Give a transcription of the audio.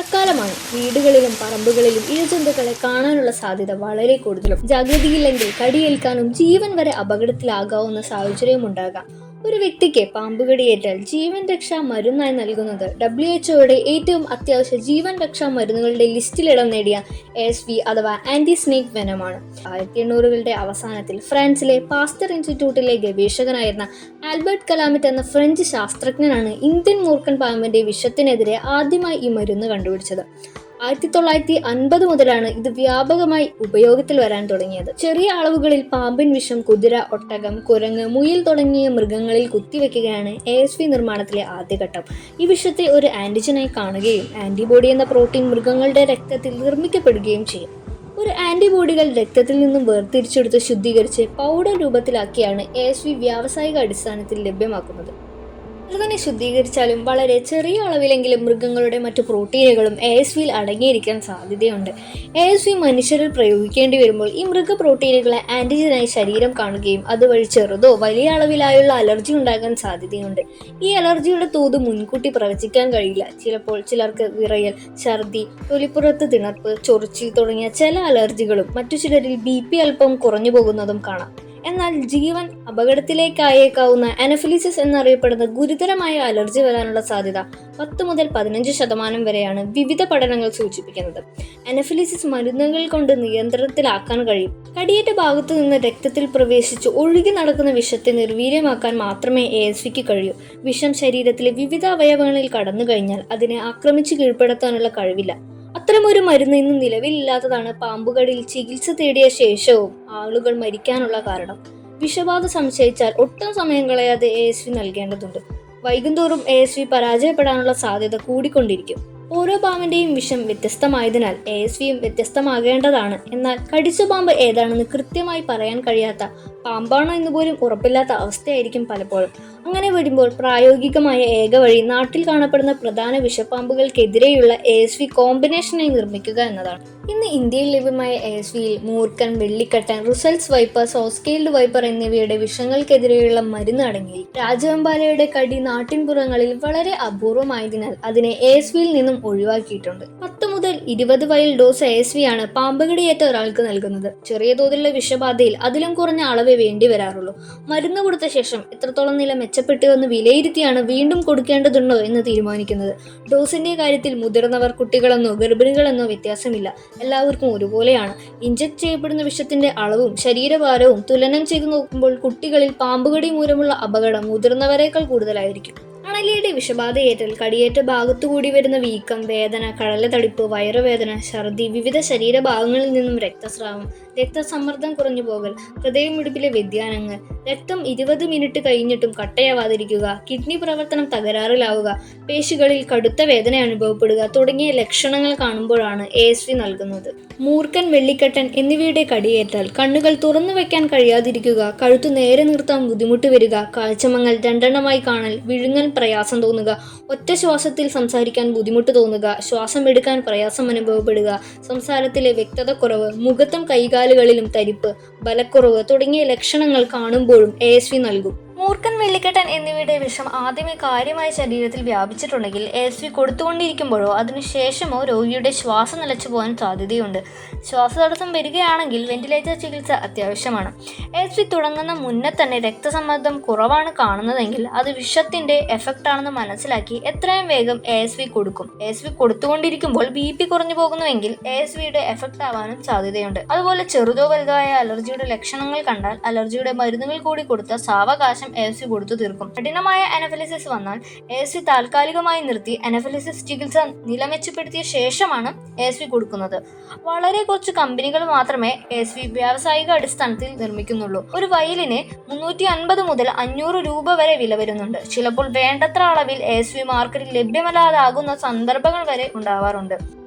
മഴക്കാലമാണ്. വീടുകളിലും പറമ്പുകളിലും ഇഴജന്തുക്കളെ കാണാനുള്ള സാധ്യത വളരെ കൂടുതലും. ജാഗ്രതയില്ലെങ്കിൽ കടിയേൽക്കാനും ജീവൻ വരെ അപകടത്തിലാകാവുന്ന സാഹചര്യം ഉണ്ടാകാം ഒരു വ്യക്തിക്ക് പാമ്പുകടിയേറ്റാൽ ജീവൻ രക്ഷാ മരുന്നായി നൽകുന്നത്. ഡബ്ല്യു എച്ച്ഒയുടെ ഏറ്റവും അത്യാവശ്യ ജീവൻ രക്ഷാ മരുന്നുകളുടെ ലിസ്റ്റിൽ ഇടം നേടിയ എസ് വി അഥവാ ആന്റി സ്നേക് വെനമാണ്. ആയിരത്തി എണ്ണൂറുകളുടെ അവസാനത്തിൽ ഫ്രാൻസിലെ പാസ്റ്റർ ഇൻസ്റ്റിറ്റ്യൂട്ടിലെ ഗവേഷകനായിരുന്ന ആൽബർട്ട് കലാമിറ്റ് എന്ന ഫ്രഞ്ച് ശാസ്ത്രജ്ഞനാണ് ഇന്ത്യൻ മൂർഖൻ പാമ്പിന്റെ വിഷത്തിനെതിരെ ആദ്യമായി ഈ മരുന്ന് കണ്ടുപിടിച്ചത്. ആയിരത്തി തൊള്ളായിരത്തി അൻപത് മുതലാണ് ഇത് വ്യാപകമായി ഉപയോഗത്തിൽ വരാൻ തുടങ്ങിയത്. ചെറിയ അളവുകളിൽ പാമ്പിൻ വിഷം കുതിര ഒട്ടകം കുരങ്ങ് മുയൽ തുടങ്ങിയ മൃഗങ്ങളിൽ കുത്തിവെക്കുകയാണ് എ എസ് വി നിർമ്മാണത്തിലെ ആദ്യഘട്ടം. ഈ വിഷത്തെ ഒരു ആന്റിജനായി കാണുകയും ആന്റിബോഡി എന്ന പ്രോട്ടീൻ മൃഗങ്ങളുടെ രക്തത്തിൽ നിർമ്മിക്കപ്പെടുകയും ചെയ്യും. ഒരു ആന്റിബോഡികൾ രക്തത്തിൽ നിന്നും വേർതിരിച്ചെടുത്ത് ശുദ്ധീകരിച്ച് പൗഡർ രൂപത്തിലാക്കിയാണ് എ എസ് വി വ്യാവസായിക അടിസ്ഥാനത്തിൽ ലഭ്യമാക്കുന്നത്. ഇത് ശുദ്ധീകരിച്ചാലും വളരെ ചെറിയ അളവിലെങ്കിലും മൃഗങ്ങളുടെ മറ്റു പ്രോട്ടീനുകളും എ എസ് വിയിൽ അടങ്ങിയിരിക്കാൻ സാധ്യതയുണ്ട്. എ എസ് വി മനുഷ്യരിൽ പ്രയോഗിക്കേണ്ടി വരുമ്പോൾ ഈ മൃഗ പ്രോട്ടീനുകളെ ആന്റിജനായി ശരീരം കാണുകയും അതുവഴി ചെറുതോ വലിയ അളവിലായുള്ള അലർജി ഉണ്ടാകാൻ സാധ്യതയുണ്ട്. ഈ അലർജിയുടെ തോത് മുൻകൂട്ടി പ്രവചിക്കാൻ കഴിയില്ല. ചിലപ്പോൾ ചിലർക്ക് വിറയൽ ഛർദി തൊലിപ്പുറത്ത് തിണർപ്പ് ചൊറിച്ചിൽ തുടങ്ങിയ ചില അലർജികളും മറ്റു ചിലരിൽ ബി പി അല്പം കുറഞ്ഞു പോകുന്നതും കാണാം. എന്നാൽ ജീവൻ അപകടത്തിലേക്കായേക്കാവുന്ന അനഫിലിസിസ് എന്നറിയപ്പെടുന്ന ഗുരുതരമായ അലർജി വരാനുള്ള സാധ്യത പത്ത് മുതൽ പതിനഞ്ച് ശതമാനം വരെയാണ് വിവിധ പഠനങ്ങൾ സൂചിപ്പിക്കുന്നത്. അനഫിലിസിസ് മരുന്നുകൾ കൊണ്ട് നിയന്ത്രണത്തിലാക്കാൻ കഴിയും. കടിയേറ്റ ഭാഗത്തു നിന്ന് രക്തത്തിൽ പ്രവേശിച്ച് ഒഴുകി നടക്കുന്ന വിഷത്തെ നിർവീര്യമാക്കാൻ മാത്രമേ എ എസ് വിക്ക് കഴിയൂ. വിഷം ശരീരത്തിലെ വിവിധ അവയവങ്ങളിൽ കടന്നു കഴിഞ്ഞാൽ അതിനെ ആക്രമിച്ച് കീഴ്പ്പെടുത്താനുള്ള കഴിവില്ല. അത്തരമൊരു മരുന്ന് ഇന്ന് നിലവിലില്ലാത്തതാണ്. പാമ്പുകടിയിൽ ചികിത്സ തേടിയ ശേഷവും ആളുകൾ മരിക്കാനുള്ള കാരണം. വിഷബാധ സംശയിച്ചാൽ ഒട്ടും സമയം കളയാതെ എ എസ് വി നൽകേണ്ടതുണ്ട്. വൈകുന്തോറും എ എസ് വി പരാജയപ്പെടാനുള്ള സാധ്യത കൂടിക്കൊണ്ടിരിക്കും. ഓരോ പാമ്പിന്റെയും വിഷം വ്യത്യസ്തമായതിനാൽ എ എസ് വിയും വ്യത്യസ്തമാകേണ്ടതാണ്. എന്നാൽ കടിച്ച പാമ്പ് ഏതാണെന്ന് കൃത്യമായി പറയാൻ കഴിയാത്ത പാമ്പാണോ എന്ന് പോലും ഉറപ്പില്ലാത്ത അവസ്ഥയായിരിക്കും പലപ്പോഴും. അങ്ങനെ വരുമ്പോൾ പ്രായോഗികമായ ഏക വഴി നാട്ടിൽ കാണപ്പെടുന്ന പ്രധാന വിഷപ്പാമ്പുകൾക്കെതിരെയുള്ള എ എസ് വി കോമ്പിനേഷനായി നിർമ്മിക്കുക എന്നതാണ്. ഇന്ന് ഇന്ത്യയിൽ ലഭ്യമായ എ എസ് വിയിൽ മൂർക്കൻ വെള്ളിക്കട്ടൻ Russell's viper saw scaled viper എന്നിവയുടെ വിഷങ്ങൾക്കെതിരെയുള്ള മരുന്ന് അടങ്ങി രാജവെമ്പാലയുടെ കടി നാട്ടിൻപുറങ്ങളിൽ വളരെ അപൂർവമായതിനാൽ അതിനെ എ എസ് വിയിൽ നിന്നും ഒഴിവാക്കിയിട്ടുണ്ട്. ഇരുപത് വയൽ ഡോസ് എസ് വി ആണ് പാമ്പുകടിയേറ്റ ഒരാൾക്ക് നൽകുന്നത്. ചെറിയ തോതിലുള്ള വിഷബാധയിൽ അതിലും കുറഞ്ഞ അളവേ വേണ്ടി വരാറുള്ളൂ. മരുന്ന് കൊടുത്ത ശേഷം എത്രത്തോളം നില മെച്ചപ്പെട്ടു എന്ന് വിലയിരുത്തിയാണ് വീണ്ടും കൊടുക്കേണ്ടതുണ്ടോ എന്ന് തീരുമാനിക്കുന്നത്. ഡോസിന്റെ കാര്യത്തിൽ മുതിർന്നവർ കുട്ടികളെന്നോ ഗർഭിണികളെന്നോ വ്യത്യാസമില്ല. എല്ലാവർക്കും ഒരുപോലെയാണ്. ഇഞ്ചക്ട് ചെയ്യപ്പെടുന്ന വിഷത്തിന്റെ അളവും ശരീരഭാരവും തുലനം ചെയ്തു നോക്കുമ്പോൾ കുട്ടികളിൽ പാമ്പുകടി മൂലമുള്ള അപകടം മുതിർന്നവരെക്കാൾ കൂടുതലായിരിക്കും. അണലിയുടെ വിഷബാധയേറ്റൽ കടിയേറ്റ ഭാഗത്തുകൂടി വരുന്ന വീക്കം വേദന കടലതടിപ്പ് വയറുവേദന ഛർദി വിവിധ ശരീരഭാഗങ്ങളിൽ നിന്നും രക്തസ്രാവം രക്തസമ്മർദ്ദം കുറഞ്ഞു പോകൽ ഹൃദയമിടിപ്പിലെ വ്യതിയാനങ്ങൾ രക്തം ഇരുപത് മിനിറ്റ് കഴിഞ്ഞിട്ടും കട്ടയാവാതിരിക്കുക കിഡ്നി പ്രവർത്തനം തകരാറിലാവുക പേശികളിൽ കടുത്ത വേദന അനുഭവപ്പെടുക തുടങ്ങിയ ലക്ഷണങ്ങൾ കാണുമ്പോഴാണ് എ എസ് വി നൽകുന്നത്. മൂർക്കൻ വെള്ളിക്കെട്ടൻ എന്നിവയുടെ കടിയേറ്റാൽ കണ്ണുകൾ തുറന്നു വെക്കാൻ കഴിയാതിരിക്കുക കഴുത്തു നേരെ നിർത്താൻ ബുദ്ധിമുട്ട് വരിക കാഴ്ചമങ്ങൽ രണ്ടെണ്ണമായി കാണൽ വിഴുങ്ങൽ പ്രയാസം തോന്നുക ഒറ്റ ശ്വാസത്തിൽ സംസാരിക്കാൻ ബുദ്ധിമുട്ട് തോന്നുക ശ്വാസം എടുക്കാൻ പ്രയാസം അനുഭവപ്പെടുക സംസാരത്തിലെ വ്യക്തത കുറവ് മുഖത്തും കൈകാലുകളിലും തരിപ്പ് ബലക്കുറവ് തുടങ്ങിയ ലക്ഷണങ്ങൾ കാണുമ്പോഴും എ എസ് വി നൽകും. മൂർക്കൻ വെള്ളിക്കെട്ടൻ എന്നിവയുടെ വിഷം ആദ്യമേ കാര്യമായ ശരീരത്തിൽ വ്യാപിച്ചിട്ടുണ്ടെങ്കിൽ എസ് വി കൊടുത്തുകൊണ്ടിരിക്കുമ്പോഴോ അതിനുശേഷമോ രോഗിയുടെ ശ്വാസം നിലച്ചു പോകാൻ സാധ്യതയുണ്ട്. ശ്വാസതടസ്സം വരികയാണെങ്കിൽ വെന്റിലേറ്റർ ചികിത്സ അത്യാവശ്യമാണ്. എസ് വി തുടങ്ങുന്ന മുന്നേ തന്നെ രക്തസമ്മർദ്ദം കുറവാണ് കാണുന്നതെങ്കിൽ അത് വിഷത്തിന്റെ എഫക്റ്റ് ആണെന്ന് മനസ്സിലാക്കി എത്രയും വേഗം എസ് വി കൊടുക്കും. എസ് വി കൊടുത്തുകൊണ്ടിരിക്കുമ്പോൾ ബി പി കുറഞ്ഞു പോകുന്നുവെങ്കിൽ എസ് വിയുടെ എഫക്റ്റ് ആവാനും സാധ്യതയുണ്ട്. അതുപോലെ ചെറുതോ വലുതോ ആയ അലർജിയുടെ ലക്ഷണങ്ങൾ കണ്ടാൽ അലർജിയുടെ മരുന്നുകൾ കൂടി കൊടുത്ത സാവകാശം എ എസ് സി കൊടുത്തു തീർക്കും. കഠിനമായ അനഫലിസിസ് വന്നാൽ എ സി താൽക്കാലികമായി നിർത്തി അനഫലിസിസ് ചികിത്സ നിലമെച്ചപ്പെടുത്തിയ ശേഷമാണ് എ വി കൊടുക്കുന്നത്. വളരെ കുറച്ച് കമ്പനികൾ മാത്രമേ എ വി വ്യാവസായിക അടിസ്ഥാനത്തിൽ നിർമ്മിക്കുന്നുള്ളൂ. ഒരു വയലിന് മുന്നൂറ്റി അൻപത് മുതൽ അഞ്ഞൂറ് രൂപ വരെ വില വരുന്നുണ്ട്. ചിലപ്പോൾ വേണ്ടത്ര അളവിൽ എ വി മാർക്കറ്റിൽ ലഭ്യമല്ലാതാകുന്ന സന്ദർഭങ്ങൾ വരെ ഉണ്ടാവാറുണ്ട്.